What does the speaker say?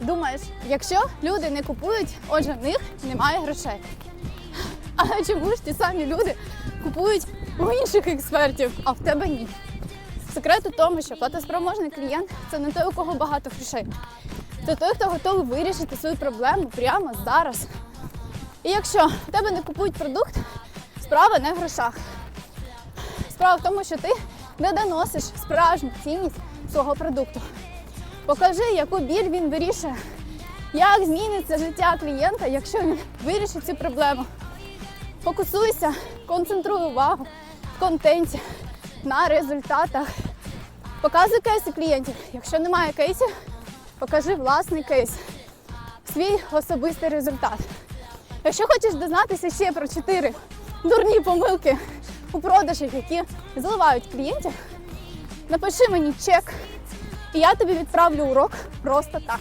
Думаєш, якщо люди не купують, отже, в них немає грошей. Але чому ж ті самі люди купують у інших експертів, а в тебе ні? Секрет у тому, що платоспроможний клієнт це не той, у кого багато грошей. Це той, хто готовий вирішити свою проблему прямо зараз. І якщо в тебе не купують продукт, справа не в грошах. Справа в тому, що ти не доносиш справжню цінність свого продукту. Покажи, яку біль він вирішує, як зміниться життя клієнта, якщо він вирішить цю проблему. Фокусуйся, концентруй увагу в контенті, на результатах. Показуй кейси клієнтів. Якщо немає кейсів, покажи власний кейс, свій особистий результат. Якщо хочеш дізнатися ще про чотири дурні помилки у продажах, які зливають клієнтів, напиши мені чек, я тобі відправлю урок просто так.